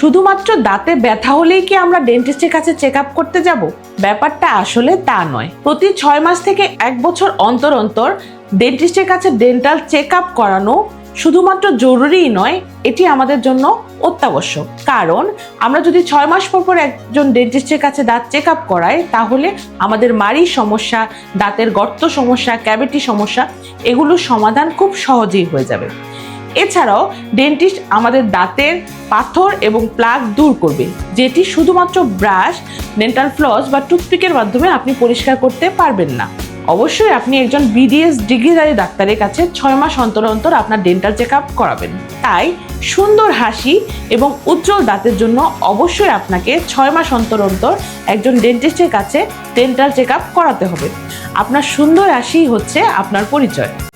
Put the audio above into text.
শুধুমাত্র দাঁতে ব্যথা হলেই কি আমরা ডেন্টিস্টের কাছে চেক আপ করতে যাব? ব্যাপারটা আসলে তা নয়। প্রতি ছয় মাস থেকে এক বছর অন্তর অন্তর ডেন্টিস্টের কাছে ডেন্টাল চেক আপ করানো শুধুমাত্র জরুরিই নয়, এটি আমাদের জন্য অত্যাবশ্যক। কারণ আমরা যদি ছয় মাস পর পর একজন ডেন্টিস্টের কাছে দাঁত চেক আপ করাই, তাহলে আমাদের মাড়ির সমস্যা, দাঁতের গর্ত সমস্যা ক্যাভিটি সমস্যা, এগুলোর সমাধান খুব সহজেই হয়ে যাবে। এছাড়াও ডেন্টিস্ট আমাদের দাঁতের পাথর এবং প্লাগ দূর করবে, যেটি শুধুমাত্র ব্রাশ ডেন্টাল ফ্লস বা টুথপিকের মাধ্যমে আপনি পরিষ্কার করতে পারবেন না। অবশ্যই আপনি একজন বিডিএস ডিগ্রিধারী ডাক্তারের কাছে ছয় মাস অন্তর অন্তর আপনার ডেন্টাল চেক করাবেন। তাই সুন্দর হাসি এবং উজ্জ্বল দাঁতের জন্য অবশ্যই আপনাকে ছয় মাস অন্তর অন্তর একজন ডেন্টিস্টের কাছে ডেন্টাল চেক করাতে হবে। আপনার সুন্দর হাসি হচ্ছে আপনার পরিচয়।